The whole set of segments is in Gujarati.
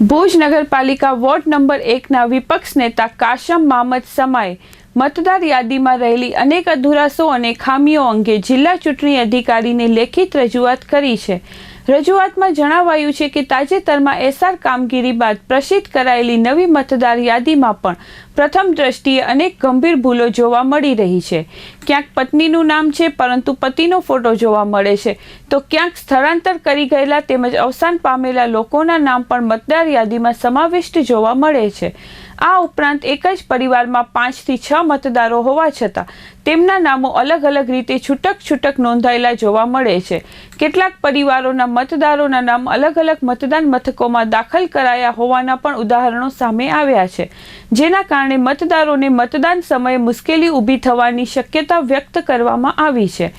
ભુજ નગરપાલિકા વોર્ડ નંબર એકના વિપક્ષ નેતા કાશમ મામદ સમાએ મતદાર યાદીમાં રહેલી અનેક અધુરાશો અને ખામીઓ અંગે જિલ્લા ચૂંટણી અધિકારીને લેખિત રજૂઆત કરી છે. રજૂઆતમાં જણાવાયું છે કે તાજેતરમાં એસઆર કામગીરી બાદ પ્રસિદ્ધ કરાયેલી નવી મતદાર યાદીમાં પણ પ્રથમ દ્રષ્ટિએ અનેક ગંભીર ભૂલો જોવા મળી રહી છે. ક્યાંક પત્નીનું નામ છે, પરંતુ પતિનો ફોટો જોવા મળે છે. તો ક્યાંક સ્થળાંતર કરી ગયેલા તેમજ અવસાન પામેલા લોકોના નામ પણ મતદાર યાદીમાં સમાવિષ્ટ જોવા મળે છે. આ ઉપરાંત એક જ પરિવારમાં પાંચથી છ મતદારો હોવા છતાં તેમના નામો અલગ અલગ રીતે છૂટક છૂટક નોંધાયેલા જોવા મળે છે. કેટલાક પરિવારોના મતદારોના નામ અલગ અલગ મતદાન મથકોમાં દાખલ કરાયા હોવાના પણ ઉદાહરણો સામે આવ્યા છે. જેના કારણે મતદારોને મતદાન સમયે મુશ્કેલી ઊભી થવાની શક્યતા વ્યક્ત કરવામાં આવી છે.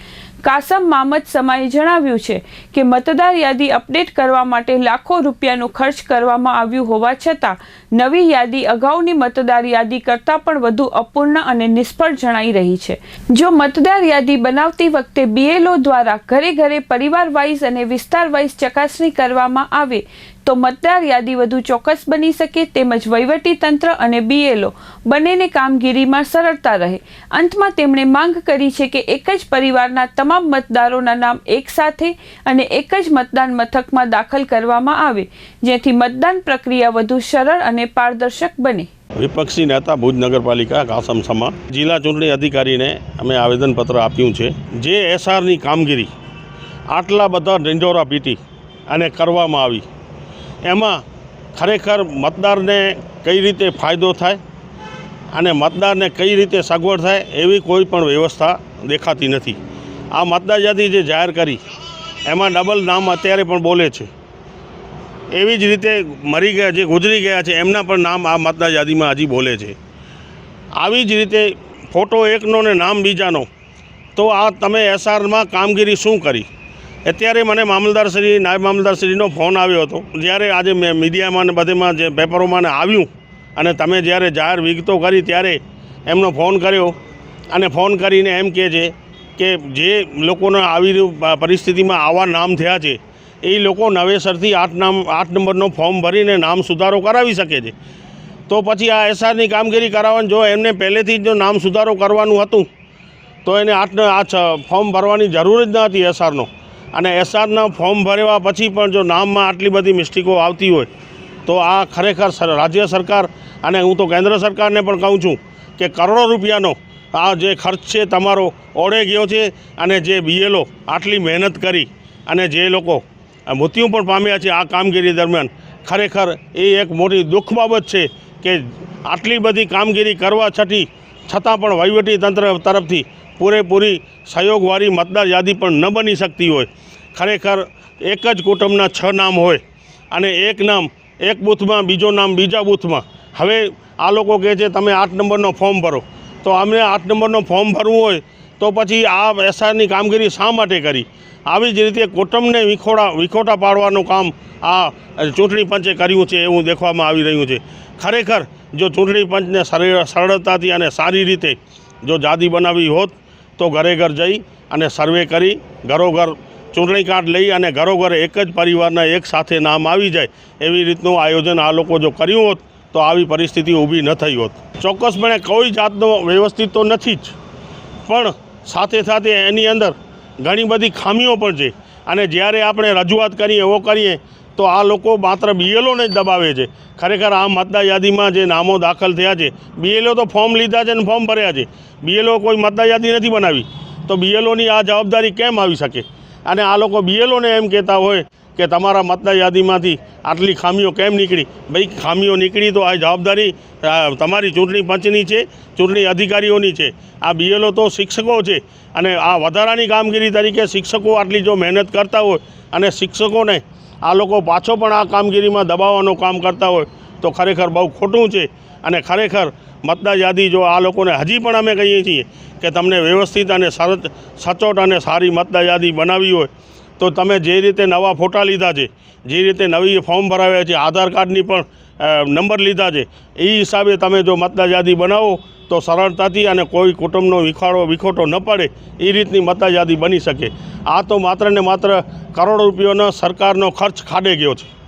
કાસમ મામદ સમાએ જણાવ્યું છે કે મતદાર યાદી અપડેટ કરવા માટે લાખો રૂપિયાનો ખર્ચ કરવામાં આવ્યું હોવા છતાં, નવી યાદી અગાઉની મતદાર યાદી કરતાં પણ વધુ અપૂર્ણ અને નિષ્ફળ જણાઈ રહી છે. જો મતદાર યાદી બનાવતી વખતે બીએલઓ દ્વારા ઘરે ઘરે પરિવાર વાઇઝ અને વિસ્તાર વાઇઝ ચકાસણી કરવામાં આવે તો મતદાર યાદી વધુ ચોક્કસ બની શકે તેમજ વહીવટી તંત્ર અને બીએલઓ બંનેને કામગીરીમાં સરળતા રહે. અંતમાં તેમણે માંગ કરી છે કે એક જ પરિવારના તમામ મતદારોના નામ એક સાથે અને એક જ મતદાન મથકમાં દાખલ કરવામાં આવે, જેથી મતદાન પ્રક્રિયા વધુ સરળ અને પારદર્શક બને. વિપક્ષી નેતા ભુજ નગરપાલિકા કાસમ સમા જિલ્લા ચૂંટણી અધિકારીને અમે આવેદનપત્ર આપ્યું છે, જે એસઆરની કામગીરી આટલા બધા ઢંઢોરા પીટી અને કરવામાં આવી. એમાં ખરેખર મતદારને કઈ રીતે ફાયદો થાય અને મતદારને કઈ રીતે સગવડ થાય એવી કોઈ પણ વ્યવસ્થા દેખાતી નથી. આ મતદાર યાદી જે જાહેર કરી, એમાં ડબલ નામ અત્યારે પણ બોલે છે. એવી જ રીતે મરી ગયા, જે ગુજરી ગયા છે, એમના પણ નામ આ મતદાર યાદીમાં હજી બોલે છે. આવી જ રીતે ફોટો એકનો ને નામ બીજાનો, તો આ તમે એસઆરમાં કામગીરી શું કરી? અત્યારે મને મામલદારશ્રી નાયબ મામલદારશ્રીનો ફોન આવ્યો હતો. જ્યારે આજે મેં મીડિયામાં ને બધેમાં જે પેપરોમાં આવ્યું અને તમે જ્યારે જાહેર વિગતો કરી ત્યારે એમનો ફોન કર્યો અને ફોન કરીને એમ કહે છે કે જે લોકોને આવી પરિસ્થિતિમાં આવા નામ થયા છે, એ લોકો નવેસરથી આઠ નામ, આઠ નંબરનો ફોર્મ ભરીને નામ સુધારો કરાવી શકે છે. તો પછી આ એસઆરની કામગીરી કરાવવાની, જો એમને પહેલેથી જ જો નામ સુધારો કરવાનું હતું, તો એને આઠ આ ફોર્મ ભરવાની જરૂર જ ન હતી એસઆરનો. અને એસઆરના ફોર્મ ભર્યા પછી પણ જો નામમાં આટલી બધી મિસ્ટેકો આવતી હોય, તો આ ખરેખર રાજ્ય સરકાર અને હું તો કેન્દ્ર સરકારને પણ કહું છું કે કરોડો રૂપિયાનો આ જે ખર્ચ છે તમારો, ઓળે ગયો છે અને જે બીએલઓ આટલી મહેનત કરી અને જે લોકો મૃત્યુ પણ પામ્યા છે આ કામગીરી દરમિયાન, ખરેખર એ એક મોટી દુઃખ બાબત છે કે આટલી બધી કામગીરી કરવા છતી છતાં પણ વહીવટી તંત્ર તરફથી પૂરેપૂરી સહયોગવાળી મતદાર યાદી પણ ન બની શકતી હોય. ખરેખર એક જ કુટુંબના છ નામ હોય અને એક નામ, એક બૂથમાં બીજો નામ બીજા બૂથમાં. હવે આ લોકો કહે છે તમે આઠ નંબરનો ફોર્મ ભરો. તો અમને આઠ નંબરનો ફોર્મ ભરવું હોય તો પછી આ એસઆરની કામગીરી શા માટે કરી? આવી જ રીતે કુટુંબને વિખોડા, વિખોટા પાડવાનું કામ આ ચૂંટણી પંચે કર્યું છે એવું દેખવામાં આવી રહ્યું છે. ખરેખર જો ચૂંટણી પંચને સરળ સરળતાથી અને સારી રીતે જો યાદી બનાવી હોત તો ઘરે ઘર જઈ અને સર્વે કરી, ઘરોઘર ચૂંટણી કાર્ડ લઈ અને ઘરોઘર એક જ પરિવારના એક સાથે નામ આવી જાય એવી રીતનું આયોજન આ લોકો જો કર્યું હોત, તો આવી પરિસ્થિતિ ઊભી ન થઈ હોત. ચોક્કસપણે કોઈ જાતનો વ્યવસ્થિત તો નથી જ, પણ સાથે સાથે એની અંદર ઘણી બધી ખામીઓ પણ છે. અને જ્યારે આપણે રજૂઆત કરીએ, એવો કરીએ તો આ લોકો માત્ર બીએલઓને જ દબાવે છે. ખરેખર આ મતદાર યાદીમાં જે નામો દાખલ થયા છે, બીએલઓ તો ફોર્મ લીધા છે અને ફોર્મ ભર્યા છે. બીએલઓ કોઈ મતદાર યાદી નથી બનાવી. તો બીએલઓની આ જવાબદારી કેમ આવી શકે? અને આ લોકો બીએલઓને એમ કહેતા હોય કે તમારા મતદાર યાદીમાંથી આટલી ખામીઓ કેમ નીકળી? ભાઈ, ખામીઓ નીકળી તો આ જવાબદારી તમારી ચૂંટણી પંચની છે, ચૂંટણી અધિકારીઓની છે. આ બીએલઓ તો શિક્ષકો છે. અને આ વધારાની કામગીરી તરીકે શિક્ષકો આટલી જો મહેનત કરતા હોય અને શિક્ષકોને આ લોકો પાછો પણ આ કામગીરીમાં દબાવવાનું કામ કરતા હોય, તો ખરેખર બહુ ખોટું છે. અને ખરેખર મતદાર યાદી જો આ લોકોને હજી પણ અમે કહીએ છીએ કે તમને વ્યવસ્થિત અને સચોટ અને સારી મતદાર યાદી બનાવી હોય તો તમે જે રીતે નવા ફોટા લીધા છે, જે રીતે નવી ફોર્મ ભરાવ્યા છે, આધાર કાર્ડની પણ નંબર લીધા છે, એ હિસાબે તમે જો મતદાર યાદી બનાવો, તો સરળતાથી અને કોઈ કુટુંબનો વિખાડો વિખોટો ન પડે, એ રીતની મતદાર યાદી બની શકે. આ તો માત્ર ને માત્ર કરોડો રૂપિયાનો સરકારનો ખર્ચ ખાડે ગયો છે.